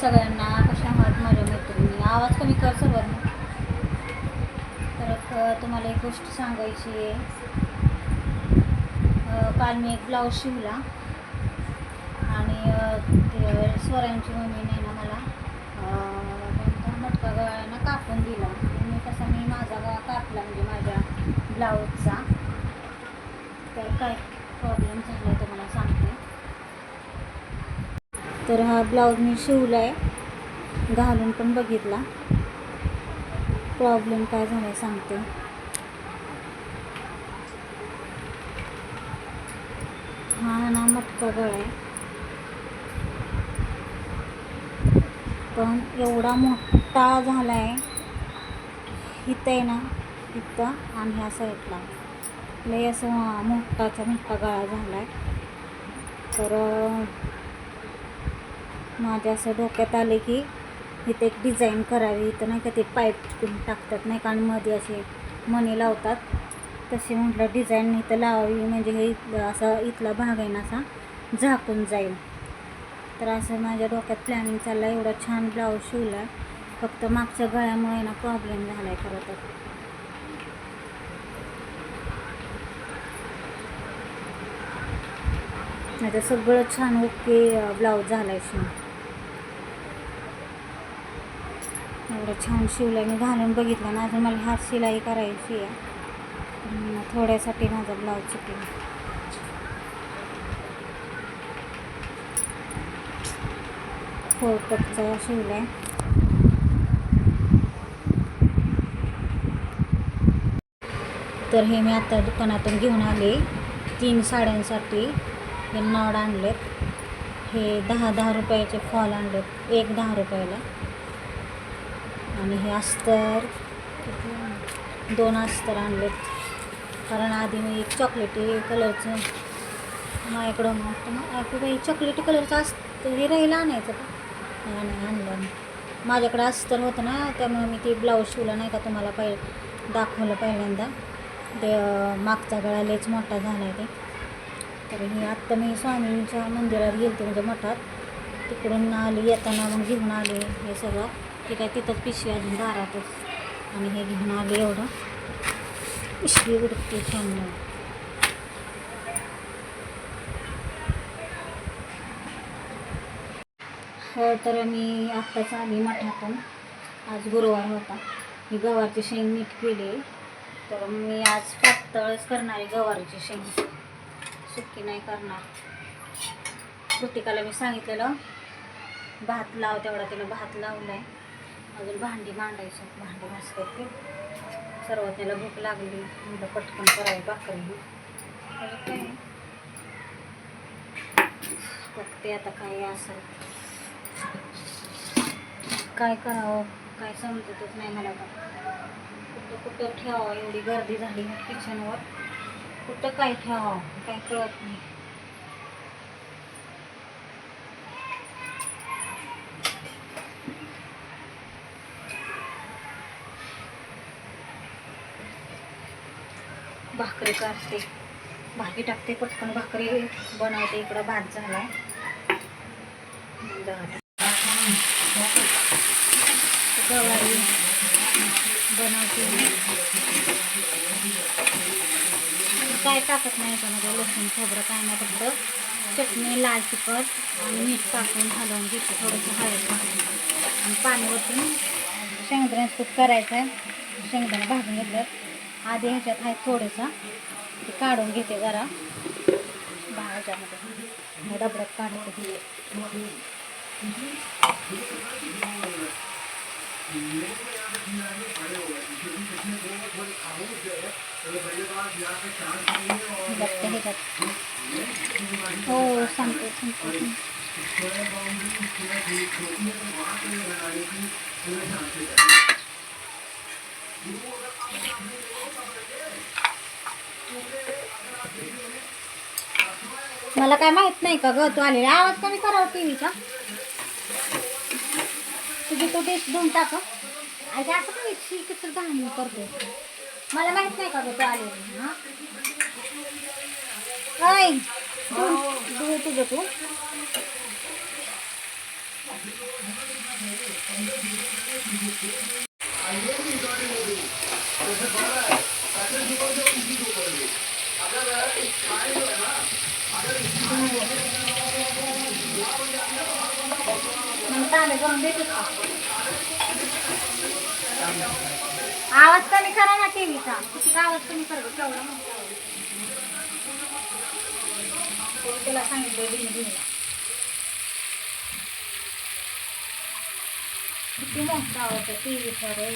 सगळ्यांना कशा आहात? माझ्या मैत्रिणी आवाज कमी कर सगळ्यांना परत तुम्हाला एक गोष्ट सांगायची आहे. काल मी एक ब्लाऊज शिवला. आणि ते स्वरांची मम्मीने ना मला मटका गळ्यानं कापून दिला. मी कसा मी माझा गळा कापला म्हणजे माझ्या ब्लाऊजचा. तर काय प्रॉब्लेम झाला आहे तुम्हाला सांगते तर हा ब्लाऊज मी शिवला आहे घालून पण बघितला. प्रॉब्लेम काय झाला आहे सांगते. हा ना मटका गळा आहे. पण एवढा मोठा झाला आहे इथं आहे ना इथं आणि ह्या साईडला. लय असं मोठाचा मोठा गळा झाला आहे तर माझ्या असं डोक्यात आले की इथे एक डिझाईन करावी. इथं नाही का ते पाईप टाकतात नाही का? आणि मध्ये असे मणी लावतात. तसे म्हटलं डिझाईन इथं लावावी. म्हणजे हे इथलं इथला भाग आहे ना असा झाकून जाईल. तर असं माझ्या डोक्यात प्लॅनिंग चाललं एवढा छान ब्लाऊज शिवला फक्त मागच्या गळ्यामुळे ना प्रॉब्लेम झाला आहे खरं तर. नाही तर सगळं छान ओके ब्लाऊज झाला आहे शिवून. एवढं छान शिवलं मी घालून बघितलं ना अजून मला हात शिलाई करायची आहे. थोड्यासाठी माझा ब्लाऊज चुकला फोर टपचा शिवला आहे तर हे मी आता दुकानातून घेऊन आले. तीन साड्यांसाठी हे नॉड आणलेत. हे दहा दहा रुपयाचे फॉल आणलेत. एक दहा रुपयाला. आणि हे अस्तर. दोन अस्तर आणलेत. कारण आधी मी एक चॉकलेटी कलरचं माझ्याकडं मग मग बाई चॉकलेटी कलरचं असतं हे राहिलं आणायचं का? आणि आणलं माझ्याकडं अस्तर होतं ना त्यामुळे मी ते ब्लाऊज शिवला नाही का तुम्हाला पहि दाखवलं पहिल्यांदा. ते मागचा गळा लेच मोठा झाला आहे ते. तर हे आत्ता मी स्वामींच्या मंदिरात गेलते म्हणजे मठात. तिकडून आली येताना मग घेऊन आले हे सगळं. ते काय तिथंच पिशवी अजून दारातच. आणि हे घेऊन आले एवढं. पिशवी उडते त्यामुळे. हो तर मी आत्ताच आली मठातून. आज गुरुवार होता. मी गवारची शेंग नीट केली. तर मी आज पातळच करणार आहे गवारीची शेंग. सुकी नाही करणार. कृतिकाला मी सांगितलेलं भात लाव तेवढा तिला भात लावला आहे अजून भांडी मांडायची भांडी मस्त करते सर्व त्याला भूक लागली. मुलं पटकन करावी भाकरी. काय? बघते आता काय असं काय करावं? काय समजतच नाही मला तर कुठं कुठं ठेवावं? एवढी गर्दी झाली किचनवर कुठं काय ठेवावं? काय कळत नाही. भाकरी करते. भाजी टाकते पटकन भाकरी बनवते. इकडं भात झाला गवारी बनवते. काय टाकत नाही याच्यामध्ये लसूण खोबरं काय नाही फक्त चटणी लाल तिखट आणि मीठ टाकून हलवून घेते. थोडंसं हळद आणि पाणी ओतून शेंगदाण्याचं कूट करायचं आहे शेंगदाणे भाजून घेतलं आधी ह्याच्यात आहे थोडंसं. ते काढून घेते जरा. ह्याच्यामध्ये. डबड्यात हो सांगते सांगते मला काय माहीत नाही का ग तू आलेला आवाज कमी करावं टीव्हीचा. तुझी तो डिश धुवून टाक. आणि असं काय शिकत घाण करतो मला माहीत नाही का ग तू आलेली हा? ऐ धुवून- तुझं तू. मग तांबे करून जाऊन देतच आवाज कमी करा ना टीव्हीचा किती आवाज कमी कर? केवढा मोठा तुला सांगितलं दिली किती मोठा आवाज आहे टीव्हीचा रे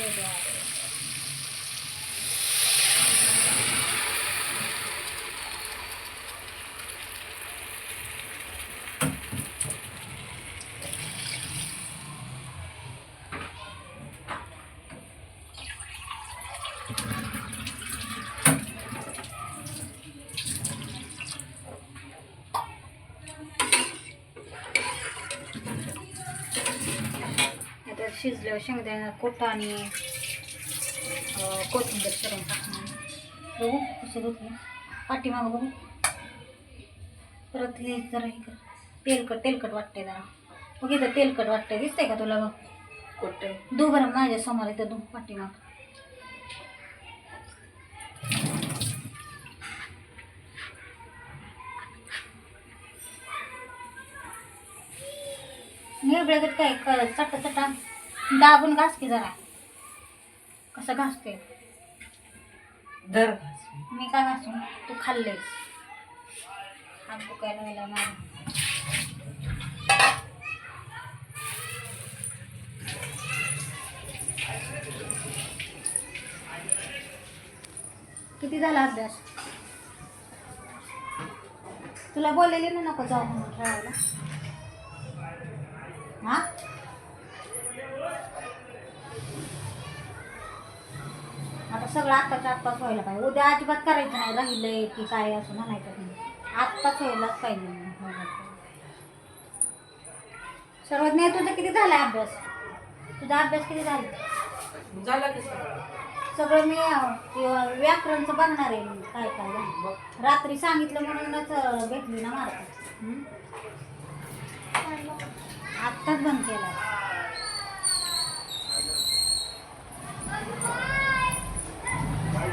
शिजल्यावर शेंगदाणा कोटा आणि कोथिंबीर चिरून टाकणार. बघू कशी धुतली पाठीमागं बघू. परत हे जरा हे कर. तेलकट तेलकट वाटते जरा. बघ इथं तेलकट वाटतंय. दिसतंय का तुला बघ? कुठे? दू बरं माझ्यासमोर इथं दू पाठीमाग. वेगळं काय चटा चटा दाबून घास की जरा. कसं घासते धर मी काय घासू तू खाल्लेस हात दुखायला लागला माझा. किती झाला अभ्यास? तुला बोललेली ना नको जाऊ म्हणून खेळायला हा आता सगळं आत्ताच्या आत्ताच व्हायला पाहिजे. उद्या अजिबात करायचं नाही. राहिलंय की काय असं म्हणायचं नाही. आत्ताच व्हायलाच पाहिजे. सर्वज्ञ तुझा किती झालाय अभ्यास? तुझा अभ्यास किती झाला? झाला की सगळं? सगळं मी अं, ते व्याकरणचं बघणार आहे मी. काय काय झालं. रात्री सांगितलं म्हणूनच अं, भेटली ना मार्क. आत्ताच बंद केला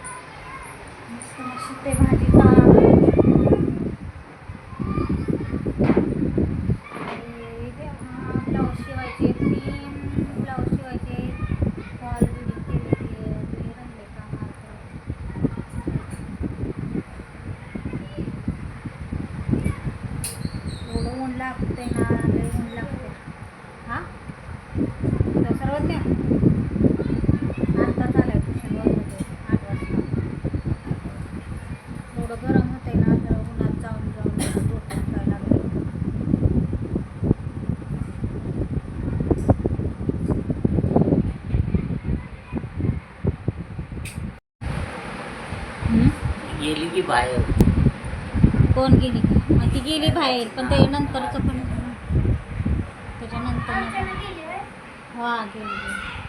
मस्त मस्त ते भाजीचा ब्लाऊज शिवायचे तीन ब्लाऊज शिवायचे फॉल बिडिंग केलेली आहे ते राहिले काम आता. एवढं ऊन लागते ना लय ऊन लागते हा तर सर्वज्ञ आता चालाय ट्युशन होते आठ वाजता एवढं गरम होतंय ना तर उन्हात जाऊन जाऊन डोकं दुखायला लागलं गेली की बाहेर. कोण गेली? मग ती गेली बाहेर पण ते नंतरचं पण त्याच्यानंतर हा गेली गेली.